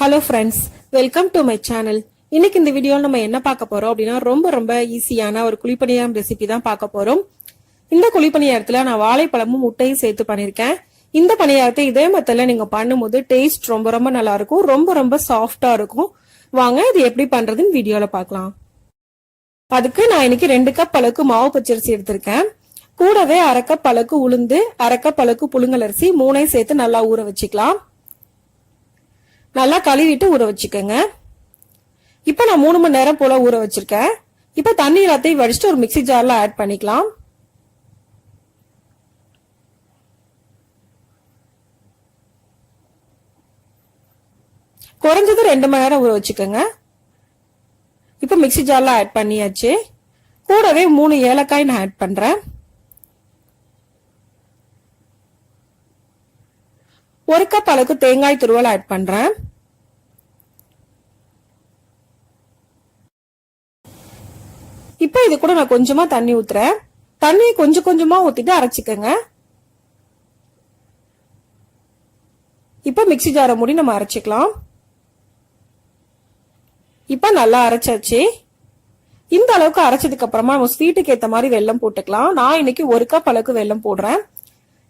Hello friends welcome to my channel இன்னைக்கு இந்த வீடியோவில் நம்ம என்ன பார்க்க போறோம் அப்படின்னா ரொம்ப ரொம்ப ஈஸியான ஒரு குழிப்பணியாரம் ரெசிபி தான் பார்க்க போறோம். இந்த குழிப்பணியாரத்துல நான் வாழைப்பழமும் முட்டையும் சேர்த்து பண்ணியிருக்கேன். இந்த பணியாரத்தை இதே மத்தில நீங்க பண்ணும்போது டேஸ்ட் ரொம்ப ரொம்ப நல்லா இருக்கும் ரொம்ப ரொம்ப சாஃப்டா இருக்கும். வாங்க இது எப்படி பண்றதுன்னு வீடியோல பார்க்கலாம். அதுக்கு நான் இன்னைக்கு ரெண்டு கப் அளவுக்கு மாவு பச்சரிசி எடுத்திருக்கேன். கூடவே அரைக்கப் அளவுக்கு உளுந்து அரைக்கப் அளவுக்கு புழுங்கலரிசி மூணையும் சேர்த்து நல்லா ஊற வச்சுக்கலாம். நல்லா கழுவிட்டு ஊற வச்சுக்கோங்க. இப்போ நான் மூணு மணி நேரம் போல ஊற வச்சிருக்கேன். இப்போ தண்ணி எல்லாத்தையும் வடிச்சிட்டு ஒரு மிக்ஸி ஜாரில் ஆட் பண்ணிக்கலாம். குறைஞ்சது ரெண்டு மணி நேரம் ஊற வச்சுக்கோங்க. இப்போ மிக்ஸி ஜாரில் ஆட் பண்ணியாச்சு. கூடவே மூணு ஏலக்காய் நான் ஆட் பண்ணுறேன் ஒரு கப் அளவுக்கு தேங்காய் துருவல் ஆட் பண்ணுறேன் இப்போ இது கூட நான் கொஞ்சமா தண்ணி ஊத்துறேன். தண்ணியை கொஞ்சம் கொஞ்சமா ஊத்திட்டு அரைச்சிக்கங்க. இப்ப மிக்ஸி ஜார மூடி நம்ம அரைச்சிக்கலாம். இப்ப நல்லா அரைச்சாச்சு. இந்த அளவுக்கு அரைச்சதுக்கு அப்புறமா நம்ம ஸ்வீட்டுக்கு ஏத்த மாதிரி வெள்ளம் போட்டுக்கலாம். நான் இன்னைக்கு ஒரு கப் அளவுக்கு வெள்ளம் போடுறேன்.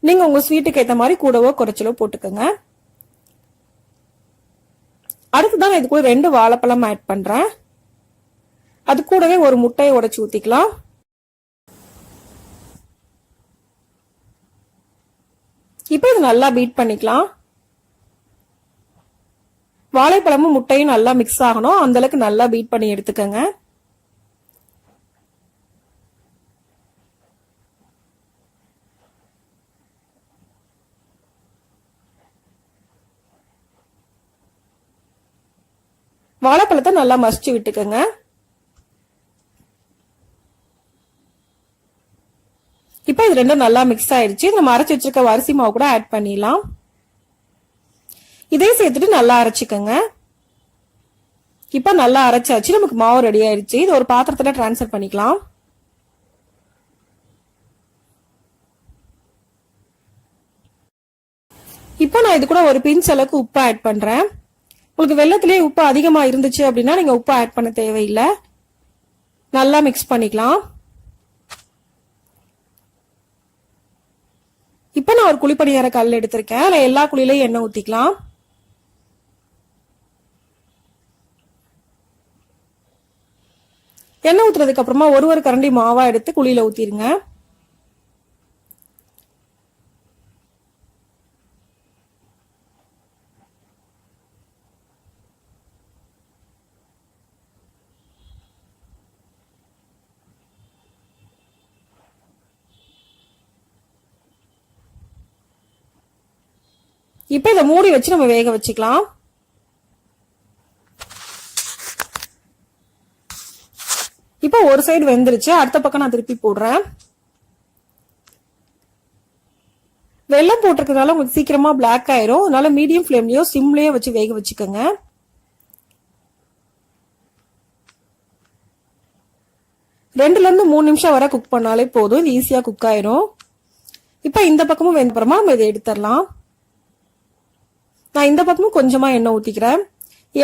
நீங்க உங்க ஸ்வீட்டுக்கு ஏத்த மாதிரி கூடவோ குறைச்சலோ போட்டுக்கோங்க. அடுத்துதான் இது கூட ரெண்டு வாழைப்பழம் ஆட் பண்றேன். அது கூடவே ஒரு முட்டையை உடச்சி ஊற்றிக்கலாம் இப்போ இது நல்லா பீட் பண்ணிக்கலாம். வாழைப்பழமும் முட்டையும் நல்லா மிக்ஸ் ஆகணும். அந்த அளவுக்கு நல்லா பீட் பண்ணி எடுத்துக்கோங்க. வாழைப்பழத்தை நல்லா மசிச்சு விட்டுக்கோங்க. இப்போ இது ரெண்டும் நல்லா மிக்ஸ் ஆயிடுச்சு நம்ம அரைச்சி வச்சிருக்க அரிசி மாவு கூட ஆட் பண்ணிடலாம். இதையும் சேர்த்துட்டு நல்லா அரைச்சிக்கோங்க. இப்போ நல்லா அரைச்சாச்சு. நமக்கு மாவு ரெடி ஆயிடுச்சு இது ஒரு பாத்திரத்தில் டிரான்ஸ்ஃபர் பண்ணிக்கலாம். இப்போ நான் இது கூட ஒரு பிஞ்ச் அளவுக்கு உப்பு ஆட் பண்றேன். உங்களுக்கு வெள்ளத்திலேயே உப்பு அதிகமாக இருந்துச்சு அப்படின்னா நீங்க உப்பு ஆட் பண்ண தேவையில்லை. நல்லா மிக்ஸ் பண்ணிக்கலாம். இப்போ நான் ஒரு குழிப்பணியார கல் எடுத்திருக்கேன். நான் எல்லா குழிலையும் எண்ணெய் ஊற்றிக்கலாம் எண்ணெய் ஊத்துறதுக்கு அப்புறமா ஒரு ஒரு கரண்டி மாவா எடுத்து குழியில ஊத்திருங்க. இப்போ இதை மூடி வச்சு நம்ம வேக வச்சுக்கலாம். இப்போ ஒரு சைடு வெந்துருச்சு. அடுத்த பக்கம் நான் திருப்பி போடுறேன். வெள்ளம் போட்டிருக்கிறதுனால உங்களுக்கு சீக்கிரமா பிளாக் ஆயிரும். அதனால மீடியம் ஃப்ளேம்லயோ சிம்லயோ வச்சு வேக வச்சுக்கோங்க. ரெண்டுல இருந்து மூணு நிமிஷம் வரை குக் பண்ணாலே போதும். இது ஈஸியா குக் ஆயிரும். இப்போ இந்த பக்கமும் வெந்தப்புறமா நம்ம இதை எடுத்துடலாம். நான் இந்த பக்கமும் கொஞ்சமா எண்ணெய் ஊத்திக்கிறேன்.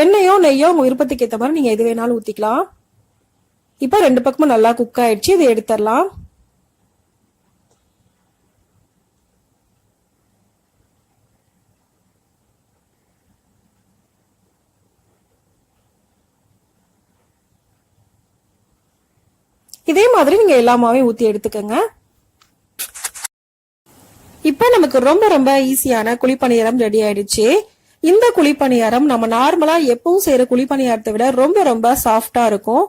எண்ணெயோ நெய்யோ உங்க விருப்பத்துக்கு ஏற்ற மாதிரி நீங்க எது வேணாலும் ஊத்திக்கலாம். இப்போ ரெண்டு பக்கமும் நல்லா குக் ஆயிடுச்சு. இதை எடுத்துடலாம். இதே மாதிரி நீங்க எல்லா ஊத்தி எடுத்துக்கங்க. இப்போ நமக்கு ரொம்ப ரொம்ப ஈஸியான குழிப்பணியாரம் ரெடி ஆயிடுச்சு. இந்த குழிப்பணியாரம் நம்ம நார்மலா எப்பவும் செய்யற குழிப்பணியாரத்தை விட ரொம்ப ரொம்ப சாஃப்டா இருக்கும்.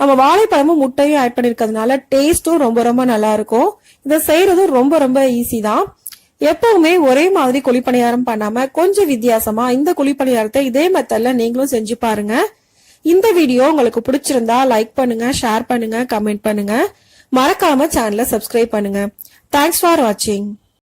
நம்ம வாழைப்பழமும் முட்டையும் ஆட் பண்ணிருக்கிறதுனால டேஸ்டும் ரொம்ப ரொம்ப நல்லா இருக்கும். இதை செய்யறதும் ரொம்ப ரொம்ப ஈஸி தான். எப்பவுமே ஒரே மாதிரி குழிப்பணியாரம் பண்ணாம கொஞ்சம் வித்தியாசமா இந்த குழிப்பணியாரத்தை இதே மெத்தட்ல நீங்களும் செஞ்சு பாருங்க. இந்த வீடியோ உங்களுக்கு பிடிச்சிருந்தா லைக் பண்ணுங்க ஷேர் பண்ணுங்க கமெண்ட் பண்ணுங்க. மறக்காம சேனலை சப்ஸ்கிரைப் பண்ணுங்க. தேங்க்ஸ் ஃபார் வாட்சிங்